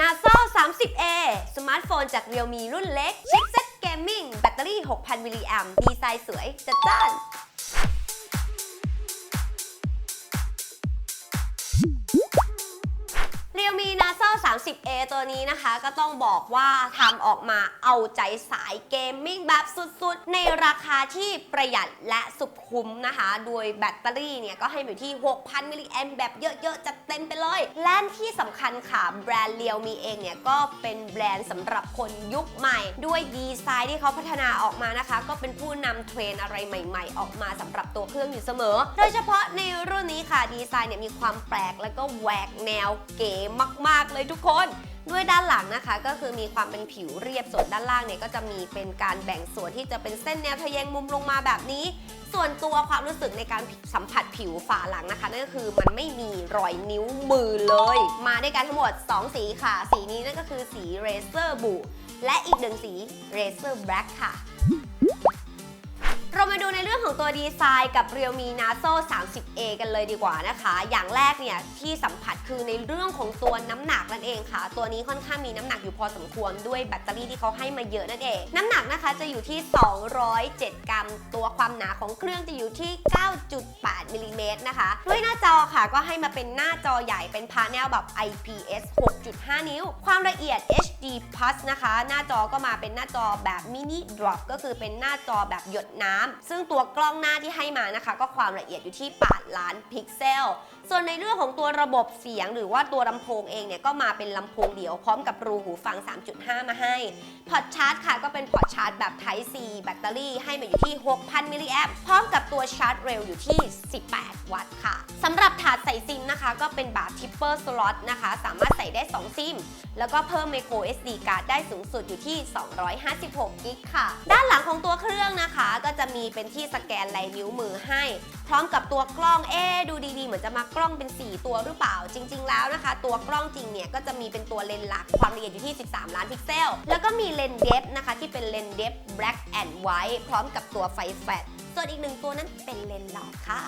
NASA 30A สมาร์ทโฟนจาก Realme รุ่นเล็ก ชิปเซ็ตเกมมิ่ง แบตเตอรี่ 6,000 มิลลิแอมดีไซน์สวย จัดจ้าน เรียวมี NASA 30A ตัวนี้นะคะ ก็ต้องบอกว่าทำออกมาเอาใจสายเกมมิ่งแบบสุดๆ ในราคาที่ประหยัดและสุดคุ้มนะคะ โดยแบตเตอรี่เนี่ย ก็ให้อยู่ที่ 6,000 มิลลิแอมแบบเยอะๆ จัดเต็มไปเลย และที่สำคัญค่ะ แบรนด์เรียวมีเองเนี่ย ก็เป็นแบรนด์สำหรับคนยุคใหม่ ด้วยดีไซน์ที่เขาพัฒนาออกมานะคะ ก็เป็นผู้นำเทรนอะไรใหม่ๆ ออกมาสำหรับตัวเครื่องอยู่เสมอ โดยเฉพาะในรุ่นนี้ค่ะดีไซน์เนี่ยมีความแปลกแล้วก็แหวกแนวเก๋มาก ๆ เลยทุกคน ด้วยด้านหลังนะคะ ก็คือมีความเป็นผิวเรียบส่วนด้านล่างเนี่ยก็จะมีเป็นการแบ่งส่วนที่จะเป็นเส้นแนวทะแยงมุมลงมาแบบนี้ ส่วนตัวความรู้สึกในการสัมผัสผิวฝาหลังนะคะนั่นก็คือมันไม่มีรอยนิ้วมือเลย มาด้วยกันทั้งหมด 2 สีค่ะ สีนี้นั่นก็คือสีเรเซอร์บูและอีกหนึ่งสีเรเซอร์แบล็กค่ะ เรามาดูในเรื่องของตัวดีไซน์กับ Realme Naso 30A กันเลยดีกว่านะคะ อย่างแรกเนี่ยที่สัมผัสคือในเรื่องของตัวน้ำหนักนั่นเองค่ะ ตัวนี้ค่อนข้างมีน้ำหนักอยู่พอสมควรด้วยแบตเตอรี่ที่เขาให้มาเยอะนั่นเอง น้ำหนักนะคะจะอยู่ที่ 207 กรัม ตัวความหนาของเครื่องจะอยู่ที่ 9.8มิลลิเมตรนะคะ ด้วยหน้าจอค่ะก็ให้มาเป็นหน้าจอใหญ่เป็นพาเนลแบบ IPS 6.5 นิ้ว ความละเอียด HD Plus นะคะ หน้าจอก็มาเป็นหน้าจอแบบมินิดรอปก็คือเป็นหน้าจอแบบหยดน้ำซึ่งตัวกล้องหน้าที่ให้มานะคะ ก็ความละเอียดอยู่ที่8ล้านพิกเซลส่วนในเรื่องของตัวระบบเสียงหรือว่าตัวลำโพงเองเนี่ยก็มาเป็นลำโพงเดี่ยวพร้อมกับรูหูฟัง 3.5 มาให้ พอร์ตชาร์จค่ะก็เป็นพอร์ตชาร์จแบบ Type C แบตเตอรี่ให้มาอยู่ที่ 6,000 มิลลิแอมพร้อมกับตัวชาร์จเร็วอยู่ที่ 18 วัตต์ค่ะสำหรับถาดใส่ซิมนะคะ ก็เป็นแบบ Tipper Slot นะคะ สามารถใส่ได้ 2 ซิม แล้วก็เพิ่ม micro SD card ได้สูงสุดอยู่ที่ 256 กิกค่ะ ด้านหลังของตัวเครื่องนะคะ ก็จะมีเป็นที่สแกนลายนิ้วมือให้ พร้อมกับตัวกล้องเอ๊ดูดีๆ เหมือนจะมากล้องเป็น 4 ตัวหรือเปล่า จริง ๆ แล้วนะคะ ตัวกล้องจริงเนี่ยก็จะมีเป็นตัวเลนส์หลักความละเอียดอยู่ที่ 13 ล้านพิกเซล แล้วก็มีเลนส์เดฟนะคะที่เป็นเลนส์เดฟ black and white พร้อมกับตัวไฟแฟลชส่วนอีกหนึ่งตัวนั้นเป็นเลนส์หลอดค่ะ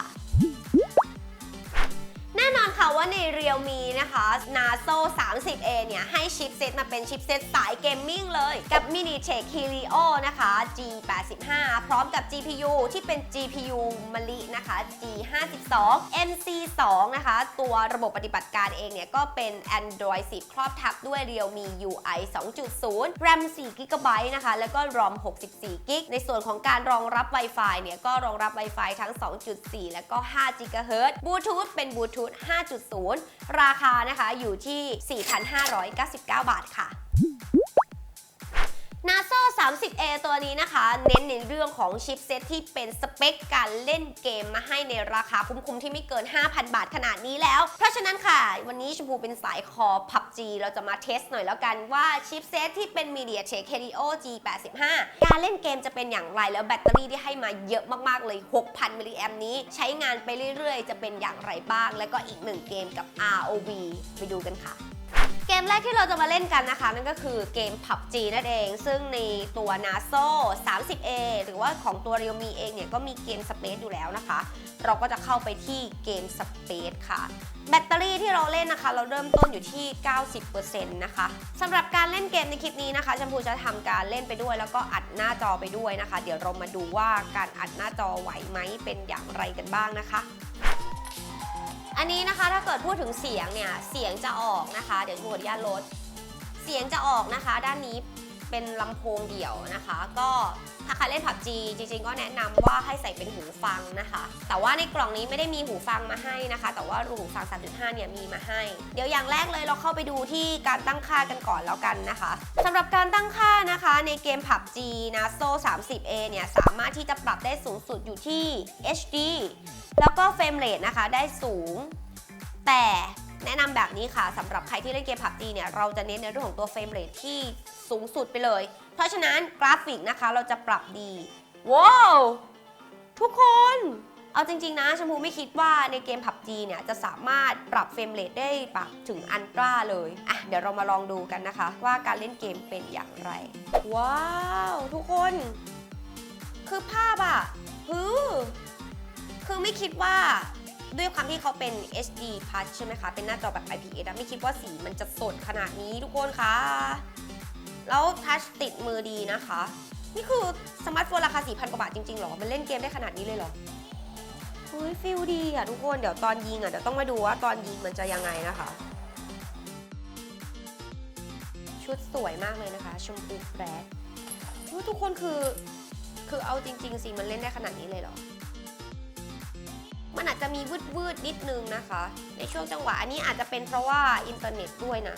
น่นอนค่ะว่าใน Realme นะคะ Naso 30A เนี่ย ให้ชิปเซตมาเป็นชิปเซตสายเกมมิ่งเลย กับ MiniTek Helio นะคะ G85 พร้อมกับ GPU ที่เป็น GPU มะลินะคะ G52 MC2 นะคะ ตัวระบบปฏิบัติการเองเนี่ย ก็เป็น Android 10 ครอบทับด้วย Realme UI 2.0 RAM 4 GB นะคะ แล้วก็ ROM 64 g b ในส่วนของการรองรับ Wi-Fi เนี่ย ก็รองรับ Wi-Fi ทั้ง 2.4 และก็5 GHz Bluetooth เป็น Bluetooth 5.0 ราคานะคะอยู่ที่ 4,599 บาทค่ะ Naso 30A ตัวนี้นะคะ เน้นในเรื่องของชิปเซตที่เป็นสเปคการเล่นเกมมาให้ในราคาคุ้มๆที่ไม่เกิน 5,000 บาทขนาดนี้แล้ว เพราะฉะนั้นค่ะ วันนี้ชมพูเป็นสายคอ PUBG เราจะมาเทสหน่อยแล้วกันว่าชิปเซตที่เป็น MediaTek Helio G85 การเล่นเกมจะเป็นอย่างไรแล้วแบตเตอรี่ที่ให้มาเยอะมากๆเลย 6,000 มิลลิแอมนี้ ใช้งานไปเรื่อยๆ จะเป็นอย่างไรบ้าง แล้วก็อีกหนึ่งเกมกับ ROV ไปดูกันค่ะ เกมแรกที่เราจะมาเล่นกันนะคะ นั่นก็คือเกม PUBG นั่นเอง ซึ่งในตัว Naso 30A หรือว่าของตัว Realme เองเนี่ยก็มีเกม Space อยู่แล้วนะคะ เราก็จะเข้าไปที่เกม Space ค่ะ แบตเตอรี่ที่เราเล่นนะคะ เราเริ่มต้นอยู่ที่ 90%นะคะสำหรับการเล่นเกมในคลิปนี้นะคะชมพูจะทำการเล่นไปด้วย แล้วก็อัดหน้าจอไปด้วยนะคะ เดี๋ยวเรามาดูว่าการอัดหน้าจอไหวไหมเป็นอย่างไรกันบ้างนะคะ อันนี้นะคะถ้าเกิดพูดถึงเสียงเนี่ยเสียงจะออกนะคะ เดี๋ยวชมขออนุญาตลด เสียงจะออกนะคะ ด้านนี้เป็นลำโพงเดี่ยวนะคะ ก็ถ้าใครเล่น PUBG จริงๆ ก็แนะนำว่าให้ใส่เป็นหูฟังนะคะ แต่ว่าในกล่องนี้ไม่ได้มีหูฟังมาให้นะคะ แต่ว่ารูหูฟัง 3.5 เนี่ยมีมาให้ เดี๋ยวอย่างแรกเลยเราเข้าไปดูที่การตั้งค่ากันก่อนแล้วกันนะคะสำหรับการตั้งค่านะ เกม PUBG Naso 30A เนี่ยสามารถที่จะปรับได้สูงสุดอยู่ที่ HD แล้วก็เฟรมเรทนะคะได้สูง แต่แนะนำแบบนี้ค่ะสำหรับใครที่เล่นเกม PUBG เนี่ยเราจะเน้นในเรื่องของตัวเฟรมเรทที่สูงสุดไปเลย เพราะฉะนั้นกราฟิกนะคะเราจะปรับดีว้าวทุกคน เอาจริง ๆ นะชมพูไม่คิดว่าในเกม PUBG เนี่ยจะสามารถปรับเฟรมเรทได้ปรับถึงอันตราเลยอะเดี๋ยวเรามาลองดูกันนะคะ ว่าการเล่นเกมเป็นอย่างไร ว้าว ทุกคน คือภาพอะฮือคือไม่คิดว่าด้วยความที่เขาเป็น HD Plus ใช่ไหมคะ เป็นหน้าจอแบบ IPS อะไม่คิดว่าสีมันจะสดขนาดนี้ทุกคนคะ แล้วทัชติดมือดีนะคะ นี่คือสมาร์ทโฟนราคา 4,000 กว่าบาทจริงๆหรอ มันเล่นเกมได้ขนาดนี้เลยเหรอ เฮ้ยฟิลดีอะทุกคน เดี๋ยวตอนยิงอะเดี๋ยวต้องมาดูว่าตอนยิงมันจะยังไงนะคะ ชุดสวยมากเลยนะคะ ชมพูแบรดเฮ้ยทุกคนคือคือเอาจริง ๆสิมันเล่นได้ขนาดนี้เลยเหรอ มันอาจจะมีวืดวืดๆนิดนึงนะคะ ในช่วงจังหวะอันนี้อาจจะเป็นเพราะว่าอินเทอร์เน็ตด้วยนะ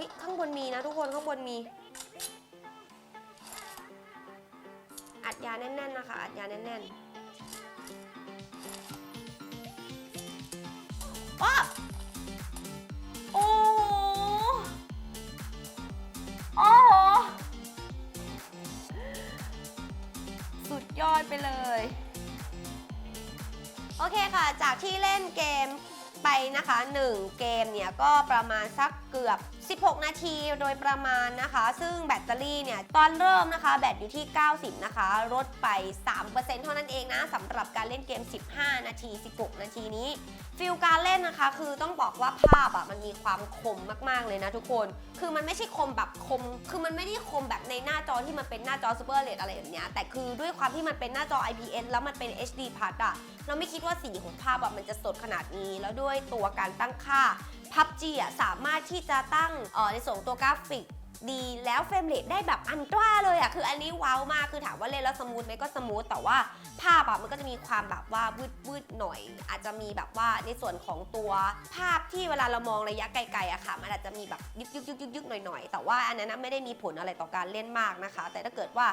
ฮ้ยข้างบนมีนะทุกคนข้างบนมี อัดยาแน่น ๆ นะคะ อัดยาแน่นๆอ้โอ้โอ้สุดยอดไปเลย โอเคค่ะ จากที่เล่นเกม ไปนะคะ 1 เกมเนี่ยก็ประมาณสักเกือบ 16 นาทีโดยประมาณนะคะ ซึ่งแบตเตอรี่เนี่ยตอนเริ่มนะคะแบตอยู่ที่ 90 นะคะ ลดไป 3%เท่านั้นเองนะสำหรับการเล่นเกม 15 นาที 16 นาทีนี้ ฟิลการเล่นนะคะ คือต้องบอกว่าภาพอะมันมีความคมมากๆเลยนะทุกคน คือมันไม่ใช่คมแบบคม คือมันไม่ได้คมแบบในหน้าจอที่มันเป็นหน้าจอ Super LED อะไรแบบเนี้ย แต่คือด้วยความที่มันเป็นหน้าจอ IPS แล้วมันเป็น HD Plus อะเราไม่คิดว่าสีของภาพอะมันจะสดขนาดนี้ แล้วด้วยตัวการตั้งค่า PUBG อะสามารถที่จะตั้งอ่อในส่วนของตัวกราฟิก ดีแล้วเฟรมเรทได้แบบอันตราเลยอะคืออันนี้ว้าวมากคือถามว่าเล่นแล้วสมูทไหมก็สมูทแต่ว่าภาพอะมันก็จะมีความแบบว่าวืดบืดๆหน่อย อาจจะมีแบบว่าในส่วนของตัวภาพที่เวลาเรามองระยะไกลๆอะค่ะ มันอาจจะมีแบบยึกยึกยึกยึกหน่อยๆแต่ว่าอันนั้นไม่ได้มีผลอะไรต่อการเล่นมากนะคะ แต่ถ้าเกิดว่า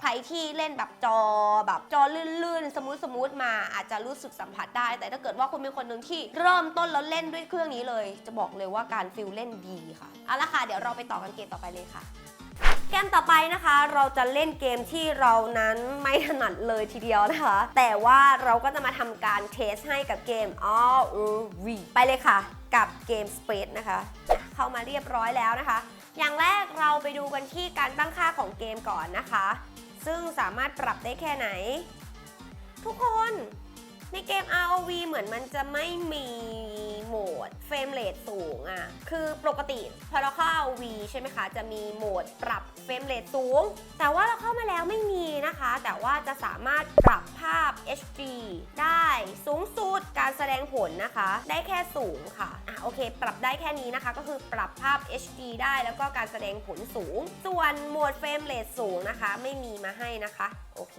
ใครที่เล่นแบบจอแบบจอลื่นๆ สมูทสมูทๆมาอาจจะรู้สึกสัมผัสได้ แต่ถ้าเกิดว่าคุณเป็นคนหนึ่งที่เริ่มต้นแล้วเล่นด้วยเครื่องนี้เลย จะบอกเลยว่าการฟิลเล่นดีค่ะเอาละค่ะเดี๋ยวเราไปต่อกันเกมต่อไปเลยค่ะเกมต่อไปนะคะ เราจะเล่นเกมที่เรานั้นไม่ถนัดเลยทีเดียวนะคะ แต่ว่าเราก็จะมาทำการเทสให้กับเกม All V ไปเลยค่ะ กับเกม Space นะคะ เข้ามาเรียบร้อยแล้วนะคะ อย่างแรกเราไปดูกันที่การตั้งค่าของเกมก่อนนะคะ ซึ่งสามารถปรับได้แค่ไหน ทุกคนในเกม ROV เหมือนมันจะไม่มี โหมดเฟรมเรทสูงอะ่ะ คือปกติพอเราเข้า V ใช่ไหมคะ จะมีโหมดปรับเฟรมเรทสูง แต่ว่าเราเข้ามาแล้วไม่มีนะคะ แต่ว่าจะสามารถปรับภาพ HD ได้สูงสุดการแสดงผลนะคะ ได้แค่สูงค่ะอะ โอเค ปรับได้แค่นี้นะคะ ก็คือปรับภาพ HD ได้แล้วก็การแสดงผลสูง ส่วนโหมดเฟรมเรทสูงนะคะ ไม่มีมาให้นะคะ โอเค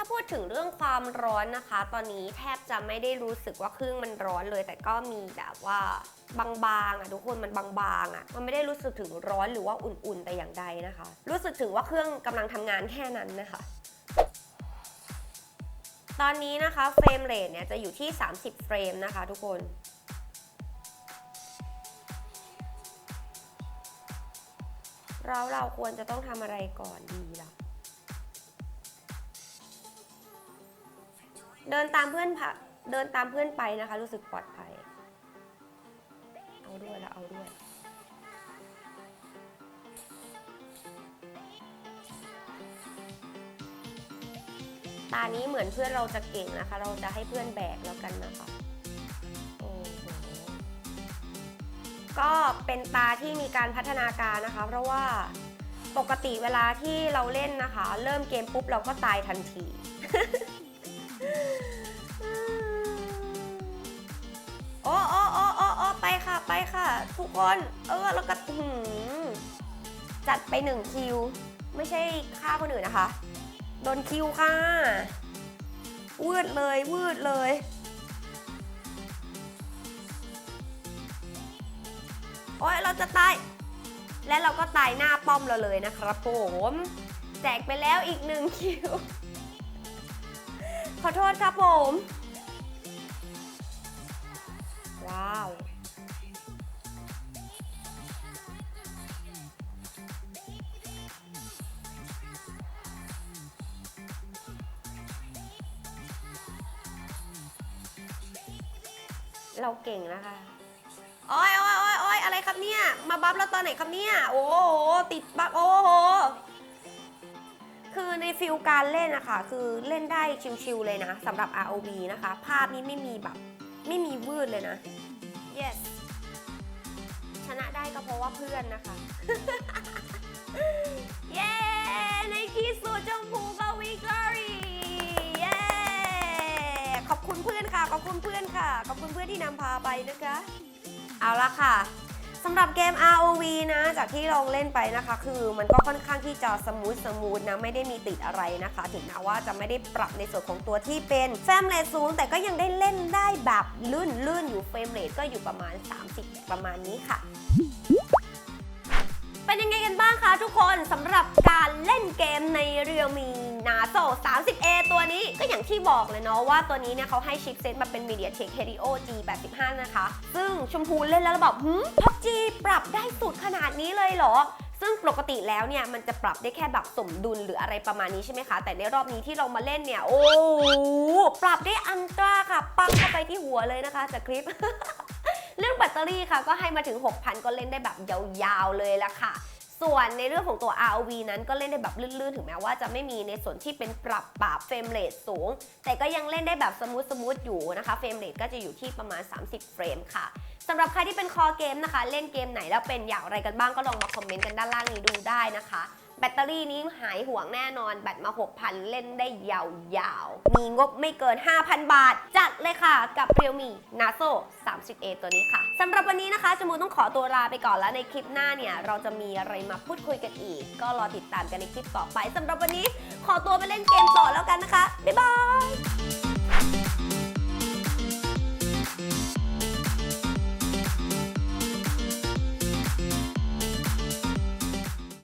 ถ้าพูดถึงเรื่องความร้อนนะคะ ตอนนี้แทบจะไม่ได้รู้สึกว่าเครื่องมันร้อนเลย แต่ก็มีแบบว่าบางๆอะทุกคนมันบางๆอะมันไม่ได้รู้สึกถึงร้อนหรือว่าอุ่นๆแต่อย่างใดนะคะ รู้สึกถึงว่าเครื่องกำลังทำงานแค่นั้นนะคะตอนนี้นะคะเฟรมเรทเนี่ยจะอยู่ที่ 30 เฟรมนะคะทุกคนเราเราควรจะต้องทำอะไรก่อนดีล่ะ เดินตามเพื่อนพะเดินตามเพื่อนไปนะคะ รู้สึกปลอดภัย เอาด้วยแล้วเอาด้วย ตานี้เหมือนเพื่อนเราจะเก่งนะคะ เราจะให้เพื่อนแบกแล้วกันนะคะก็เป็นตาที่มีการพัฒนาการนะคะ เพราะว่าปกติเวลาที่เราเล่นนะคะ เริ่มเกมปุ๊บเราก็ตายทันที ไปค่ะ ทุกคนเออแล้วก็หืจัดไปหนึ่งคิว ไม่ใช่ฆ่าคนอื่นนะคะ โดนคิวค่ะวืดเลยวืดเลย โอ้ยเราจะตาย และเราก็ตายหน้าป้อมเราเลยนะครับผมแจกไปแล้วอีกหนึ่งคิว ขอโทษครับผม เราเก่งนะคะโอ้ยโอ้ยโอ้ยโอ้ยอะไรครับเนี่ย มาบัฟเราตอนไหนครับเนี่ย โอ้โห ติดบัฟ โอ้โห คือในฟิลการเล่นนะคะ คือเล่นได้ชิวๆเลยนะสำหรับ ROV นะคะ ภาพนี้ไม่มีแบบ ไม่มีวืดเลยนะ yes ชนะได้ก็เพราะว่าเพื่อนนะคะ เย้ ในที่สุดจงพูก็ ขอบคุณเพื่อนค่ะ ขอบคุณเพื่อนที่นำพาไปนะคะ เอาละค่ะสำหรับเกม ROV นะ จากที่ลองเล่นไปนะคะ คือมันก็ค่อนข้างที่จะสมูทสมูทนะ ไม่ได้มีติดอะไรนะคะ ถึงแม้ว่าจะไม่ได้ปรับในส่วนของตัวที่เป็นแฟมเรทสูง แต่ก็ยังได้เล่นได้แบบลื่นลื่นอยู่เฟรมเรทก็อยู่ประมาณ 30 ประมาณนี้ค่ะ เป็นยังไงกันบ้างคะทุกคนสำหรับการเล่นเกมในเรือมี Realme Naso 30A ตัวนี้ก็อย่างที่บอกเลยเนาะว่าตัวนี้เนี่ยเขาให้ชิปเซตมาเป็น MediaTek Helio G85 นะคะ ซึ่งชมพูเล่นแล้วเราแบบหืม PUBG ปรับได้สุดขนาดนี้เลยเหรอซึ่งปกติแล้วเนี่ยมันจะปรับได้แค่แบบสมดุลหรืออะไรประมาณนี้ใช่ไหมคะ แต่ในรอบนี้ที่เรามาเล่นเนี่ย โอ้โหปรับได้อันตราค่ะ ปังเข้าไปที่หัวเลยนะคะจากคลิป เรื่องแบตเตอรี่ค่ะก็ให้มาถึง 6,000 ก็เล่นได้แบบยาวๆเลยละค่ะ ส่วนในเรื่องของตัว ROV นั้นก็เล่นได้แบบลื่นๆ ถึงแม้ว่าจะไม่มีในส่วนที่เป็นปรับปรับเฟรมเรทสูง แต่ก็ยังเล่นได้แบบสมูทสมูทอยู่นะคะ เฟรมเรทก็จะอยู่ที่ประมาณ 30 เฟรมค่ะสำหรับใครที่เป็นคอเกมนะคะ เล่นเกมไหนแล้วเป็นอย่างไรกันบ้างก็ลองมาคอมเมนต์กันด้านล่างนี้ดูได้นะคะ แบตเตอรี่นี้หายห่วงแน่นอน แบตมา 6,000 เล่นได้ยาวๆ มีงบไม่เกิน 5,000 บาท จัดเลยค่ะกับ Realme Naso 30A ตัวนี้ค่ะสำหรับวันนี้นะคะจมูต้องขอตัวลาไปก่อนแล้วในคลิปหน้าเนี่ย เราจะมีอะไรมาพูดคุยกันอีก ก็รอติดตามกันในคลิปต่อไปสำหรับวันนี้ขอตัวไปเล่นเกมต่อแล้วกันนะคะบ๊ายบาย